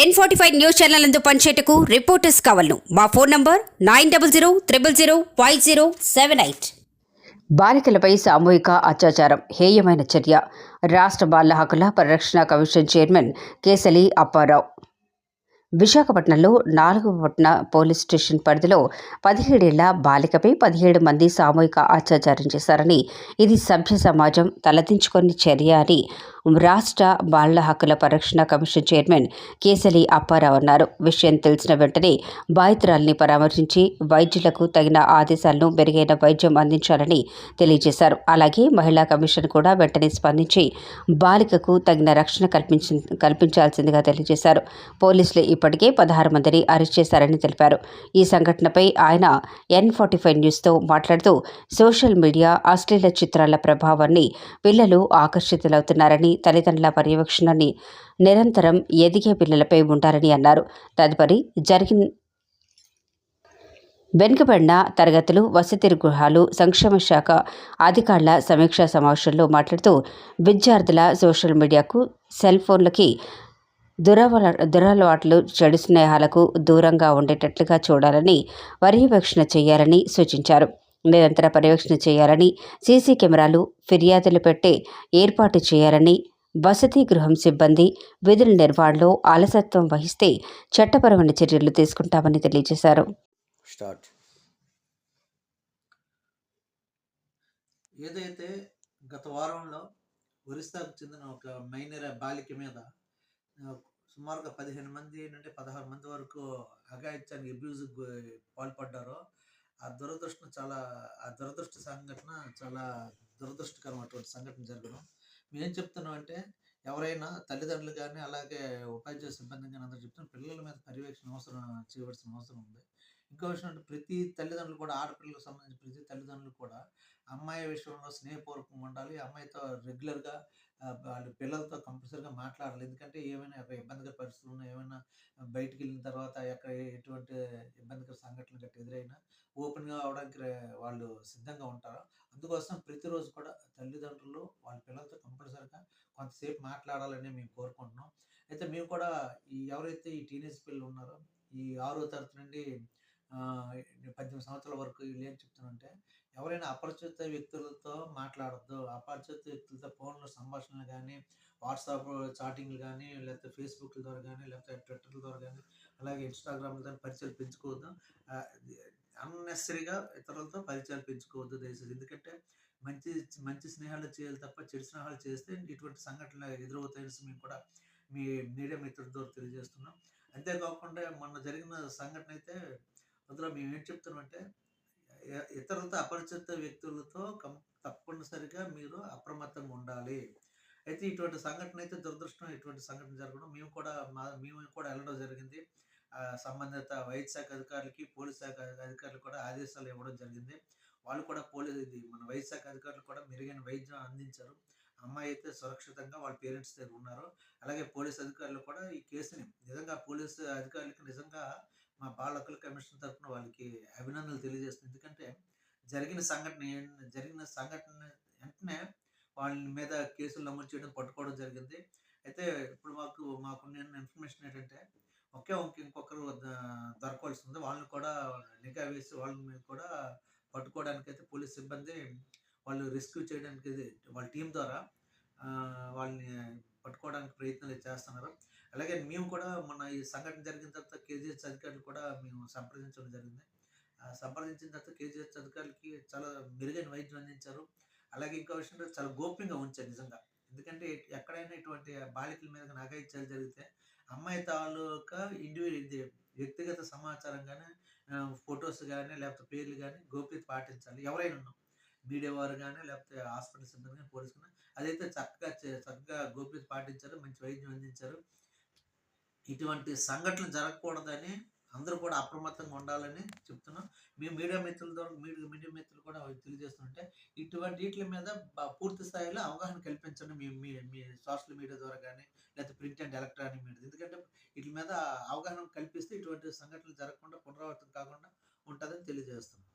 N forty five news channel అందు పనిచేయటకు reporters కావాలను. మా phone number nine double zero triple zero five zero seven eight బాలికలపై సామూహిక అత్యాచారం హేయమైన చర్య. రాష్ట్ర బాల హక్కుల పరిరక్షణ కమిషన్ చైర్మన్ కేసలి అప్పారావు. విశాఖపట్నంలో నాలుగవ పట్న పోలీస్ స్టేషన్ పరిధిలో పదిహేడేళ్ళ బాలికపై పదిహేడు మంది సామూహిక అత్యాచారం చేశారని ఇది సభ్య సమాజం తలదించుకొని చర్య అని రాష్ట్ర బాలల హక్కుల పరిరక్షణ కమిషన్ చైర్మన్ కేసలి అప్పారావు అన్నారు. విషయం తెలిసిన వెంటనే బాధితురాల్ని పరామర్శించి వైద్యులకు తగిన ఆదేశాలను మెరుగైన వైద్యం అందించాలని తెలియజేశారు. అలాగే మహిళా కమిషన్ కూడా వెంటనే స్పందించి బాలికకు తగిన రక్షణ కల్పించి కల్పించాల్సిందిగా తెలియజేశారు. పోలీసులు ఇప్పటికే పదహారు మందిని అరెస్ట్ చేశారని తెలిపారు. ఈ సంఘటనపై ఆయన ఎన్ ఫార్టీ ఫైవ్ న్యూస్తో మాట్లాడుతూ సోషల్ మీడియా అశ్లీల చిత్రాల ప్రభావాన్ని పిల్లలు ఆకర్షితులవుతున్నారని తల్లిదండ్రుల పర్యవేక్షణని నిరంతరం ఎదిగే పిల్లలపై ఉంటారని అన్నారు. తదుపరి జరిగిన వెనుకబడిన తరగతులు వసతి గృహాలు సంక్షేమ శాఖ అధికారుల సమీక్షా సమావేశంలో మాట్లాడుతూ విద్యార్థుల సోషల్ మీడియాకు సెల్ ఫోన్లకి దురవల దురలవాట్లు చెడు స్నేహాలకు దూరంగా ఉండేటట్లుగా చూడాలని పర్యవేక్షణ చేయాలని సూచించారు. నిరంతర పర్యవేక్షణ చేయాలని సీసీ కెమెరాలు ఫిర్యాదులు పెట్టే ఏర్పాటు చేయాలని వసతి గృహం సిబ్బంది విధుల నిర్వహణలో అలసత్వం వహిస్తే చట్టపరమైన చర్యలు తీసుకుంటామని తెలియజేశారు. స్టార్ట్. ఏదైతే గత వారంలో ఒరిస్సాకు చెందిన ఒక మైనర్ బాలిక మీద సుమారుగా పదిహేను మంది నుండి పదహారు మంది వరకు అఘాయిత్యానికి అబ్యూజ్ పాల్పడ్డారో ఆ దురదృష్టం చాలా ఆ దురదృష్ట సంఘటన చాలా దురదృష్టకరం అటువంటి సంఘటన జరగడం. మేము చెప్తున్నాం అంటే ఎవరైనా తల్లిదండ్రులు కానీ అలాగే ఉపాధ్యాయ సిబ్బంది కానీ అందరూ చెప్తున్నారు పిల్లల మీద పర్యవేక్షణ అవసరం చేయవలసిన అవసరం ఉంది. ఇంకో విషయం అంటే ప్రతి తల్లిదండ్రులు కూడా ఆడపిల్లలకు సంబంధించి ప్రతి తల్లిదండ్రులు కూడా అమ్మాయి విషయంలో స్నేహపూర్వకంగా ఉండాలి. అమ్మాయితో రెగ్యులర్గా వాళ్ళ పిల్లలతో కంపల్సరీగా మాట్లాడాలి. ఎందుకంటే ఏమైనా ఇబ్బందికర పరిస్థితులు ఉన్నా ఏమైనా బయటికి వెళ్ళిన తర్వాత ఎక్కడ ఎటువంటి ఇబ్బందికర సంఘటనలు గట్రా ఎదురైనా ఓపెన్గా అవడానికి వాళ్ళు సిద్ధంగా ఉంటారు? అందుకోసం ప్రతిరోజు కూడా తల్లిదండ్రులు వాళ్ళ పిల్లలతో కంపల్సరిగా కొంతసేపు మాట్లాడాలని మేము కోరుకుంటున్నాం. అయితే మేము కూడా ఈ ఎవరైతే ఈ టీనేజ్ పిల్లలు ఉన్నారో ఈ ఆరో తరగతి నుండి పద్దెనిమిది సంవత్సరాల వరకు వీళ్ళు ఏం చెప్తున్నారంటే ఎవరైనా అపరిచిత వ్యక్తులతో మాట్లాడద్దు. అపరిచిత వ్యక్తులతో ఫోన్లో సంభాషణలు కానీ వాట్సాప్ చాటింగ్లు కానీ లేకపోతే ఫేస్బుక్ ద్వారా కానీ లేకపోతే ట్విట్టర్ ద్వారా కానీ అలాగే ఇన్స్టాగ్రామ్ ద్వారా పరిచయాలు పెంచుకోవద్దు. అన్నెసరీగా ఇతరులతో పరిచయాలు పెంచుకోవద్దు దయచేసి. ఎందుకంటే మంచి మంచి స్నేహాలు చేయాలి తప్ప చెడు స్నేహాలు చేస్తే ఇటువంటి సంఘటనలు ఎదురవుతాయని మేము కూడా మీ మీడియా మిత్రుల ద్వారా తెలియజేస్తున్నాం. అంతేకాకుండా మొన్న జరిగిన సంఘటన అయితే అందులో మేము ఏం చెప్తున్నామంటే ఇతరులతో అపరిచిత వ్యక్తులతో కం తప్పనిసరిగా మీరు అప్రమత్తంగా ఉండాలి. అయితే ఇటువంటి సంఘటన అయితే దురదృష్టం. ఇటువంటి సంఘటన జరగడం మేము కూడా మా మేము కూడా వెళ్ళడం జరిగింది. సంబంధిత వైద్య శాఖ అధికారులకి పోలీస్ శాఖ అధికారులు కూడా ఆదేశాలు ఇవ్వడం జరిగింది. వాళ్ళు కూడా పోలీస్ ఇది మన వైద్య శాఖ అధికారులు కూడా మెరుగైన వైద్యం అందించారు. అమ్మాయి అయితే సురక్షితంగా వాళ్ళ పేరెంట్స్ దగ్గర ఉన్నారు. అలాగే పోలీస్ అధికారులు కూడా ఈ కేసుని నిజంగా పోలీసు అధికారులకి నిజంగా మా బాల హక్కుల కమిషన్ తరఫున వాళ్ళకి అభినందనలు తెలియజేస్తుంది ఎందుకంటే జరిగిన సంఘటన జరిగిన సంఘటన వెంటనే వాళ్ళ మీద కేసులు నమోదు చేయడం పట్టుకోవడం జరిగింది. అయితే ఇప్పుడు మాకు మాకు ఇన్ఫర్మేషన్ ఏంటంటే ఒకే ఒక ఇంకొకరు దొరకవలసి ఉంది. వాళ్ళని కూడా నిఘా వేసి వాళ్ళని మీద కూడా పట్టుకోవడానికి అయితే పోలీస్ సిబ్బంది వాళ్ళు రెస్క్యూ చేయడానికి వాళ్ళ టీం ద్వారా వాళ్ళని పట్టుకోవడానికి ప్రయత్నాలు చేస్తున్నారు. అలాగే మేము కూడా మొన్న ఈ సంఘటన జరిగిన తర్వాత కేజీహెచ్ అధికారులు కూడా మేము సంప్రదించడం జరిగింది. సంప్రదించిన తర్వాత కేజీహెచ్ అధికారులకి చాలా మెరుగైన వైద్యం అందించారు. అలాగే ఇంకో విషయం చాలా గోప్యంగా ఉంచారు నిజంగా. ఎందుకంటే ఎక్కడైనా ఇటువంటి బాలికల మీద నాగాయిత్యాలు జరిగితే అమ్మాయి తాలూకా ఇండివిజువల్ వ్యక్తిగత సమాచారం కానీ ఫొటోస్ కానీ లేకపోతే పేర్లు కానీ గోప్యత పాటించాలి. ఎవరైనా ఉన్నాం. మీడియా వారు కానీ లేకపోతే హాస్పిటల్ సిబ్బంది కానీ పోలీసు కానీ అదైతే చక్కగా చక్కగా గోప్యత పాటించారు మంచి వైద్యం అందించారు. ఇటువంటి సంఘటనలు జరగకూడదని అందరూ కూడా అప్రమత్తంగా ఉండాలని చెప్తున్నాం. మేము మీడియా మిత్రుల ద్వారా మీడియా మీడియా మిత్రులు కూడా తెలియజేస్తుంటే ఇటువంటి వీటి మీద పూర్తి స్థాయిలో అవగాహన కల్పించండి. మీ మీ మీ సోషల్ మీడియా ద్వారా కానీ లేకపోతే ప్రింట్ అండ్ ఎలక్ట్రానిక్ మీడియా ఎందుకంటే వీటి మీద అవగాహన కల్పిస్తే ఇటువంటి సంఘటనలు జరగకుండా పునరావృతం కాకుండా ఉంటుందని తెలియజేస్తున్నాం.